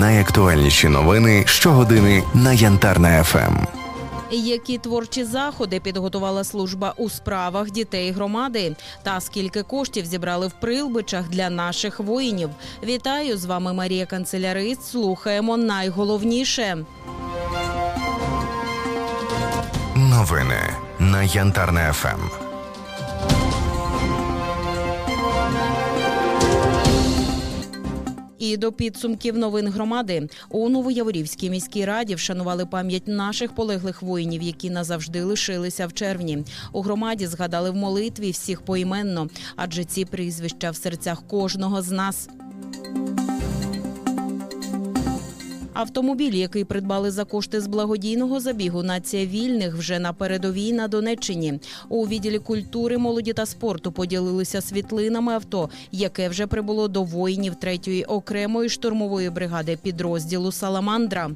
Найактуальніші новини щогодини на Янтарна ФМ. Які творчі заходи підготувала служба у справах дітей громади? Та скільки коштів зібрали в прилбичах для наших воїнів? Вітаю з вами Марія Канцелярист. Слухаємо найголовніше. Новини на Янтарна ФМ. І до підсумків новин громади у Новояворівській міській раді вшанували пам'ять наших полеглих воїнів, які назавжди лишилися в червні. У громаді згадали в молитві всіх поіменно, адже ці прізвища в серцях кожного з нас. Автомобіль, який придбали за кошти з благодійного забігу Нація вільних вже на передовій на Донеччині. У відділі культури, молоді та спорту поділилися світлинами авто, яке вже прибуло до воїнів третьої окремої штурмової бригади підрозділу Саламандра.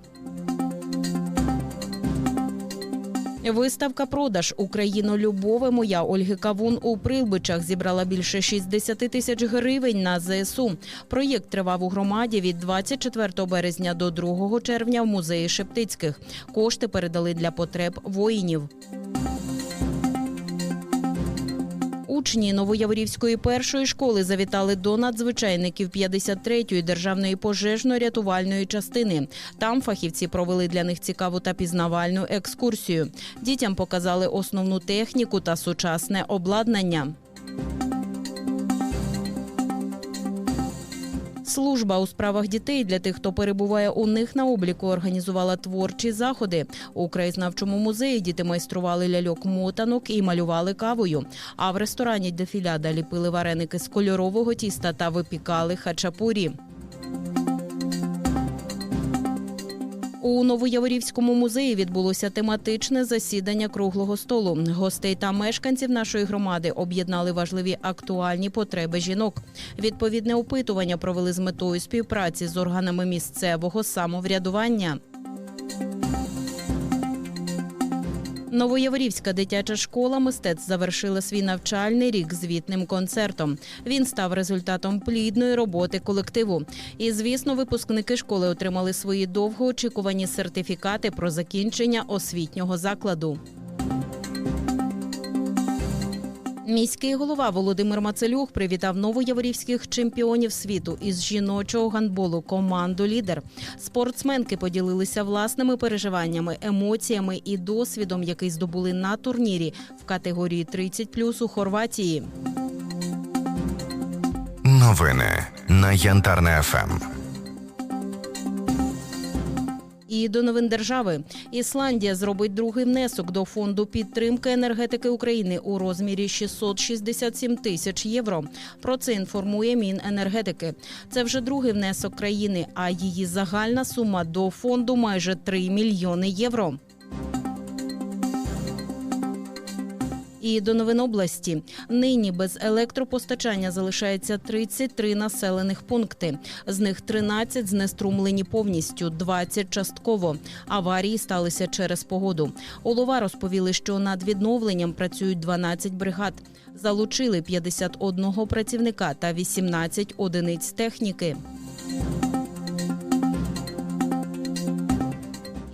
Виставка продаж Українолюбове моя Ольги Кавун у Прилбичах зібрала більше 60 тисяч гривень на ЗСУ. Проєкт тривав у громаді від 24 березня до 2 червня в музеї Шептицьких. Кошти передали для потреб воїнів. Учні Новояворівської першої школи завітали до надзвичайників 53-ї державної пожежно-рятувальної частини. Там фахівці провели для них цікаву та пізнавальну екскурсію. Дітям показали основну техніку та сучасне обладнання. Служба у справах дітей для тих, хто перебуває у них на обліку, організувала творчі заходи. У краєзнавчому музеї діти майстрували ляльок мотанок і малювали кавою. А в ресторані дефіляда ліпили вареники з кольорового тіста та випікали хачапурі. У Новояворівському музеї відбулося тематичне засідання круглого столу. Гостей та мешканців нашої громади об'єднали важливі актуальні потреби жінок. Відповідне опитування провели з метою співпраці з органами місцевого самоврядування. Новояворівська дитяча школа мистецтв завершила свій навчальний рік звітним концертом. Він став результатом плідної роботи колективу. І, звісно, випускники школи отримали свої довгоочікувані сертифікати про закінчення освітнього закладу. Міський голова Володимир Мацелюк привітав новояворівських чемпіонів світу із жіночого гандболу команду Лідер. Спортсменки поділилися власними переживаннями, емоціями і досвідом, який здобули на турнірі в категорії 30+, у Хорватії. Новини на Янтарна ФМ. І до новин держави Ісландія зробить другий внесок до фонду підтримки енергетики України у розмірі 667 тисяч євро. Про це інформує Міненергетики. Це вже другий внесок країни, а її загальна сума до фонду майже 3 мільйони євро. І до новин області нині без електропостачання залишається 33 населених пункти. З них 13 знеструмлені повністю, 20 частково. Аварії сталися через погоду. Олова розповіли, що над відновленням працюють 12 бригад. Залучили 51 працівника та 18 одиниць техніки.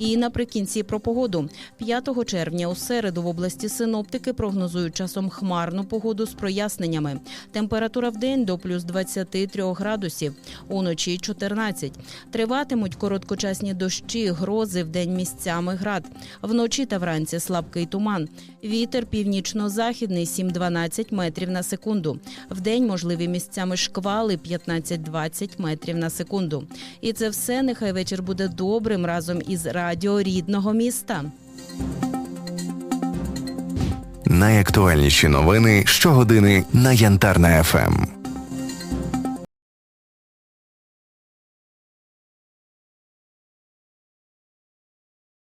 І наприкінці про погоду 5 червня у середу в області синоптики прогнозують часом хмарну погоду з проясненнями. Температура в день до плюс 23 градусів, уночі 14. Триватимуть короткочасні дощі, грози в день місцями град. Вночі та вранці слабкий туман. Вітер північно-західний 7-12 метрів на секунду. В день можливі місцями шквали 15-20 метрів на секунду. І це все. Нехай вечір буде добрим разом із радіо рідного міста. Найактуальніші новини щогодини на Янтарна ФМ.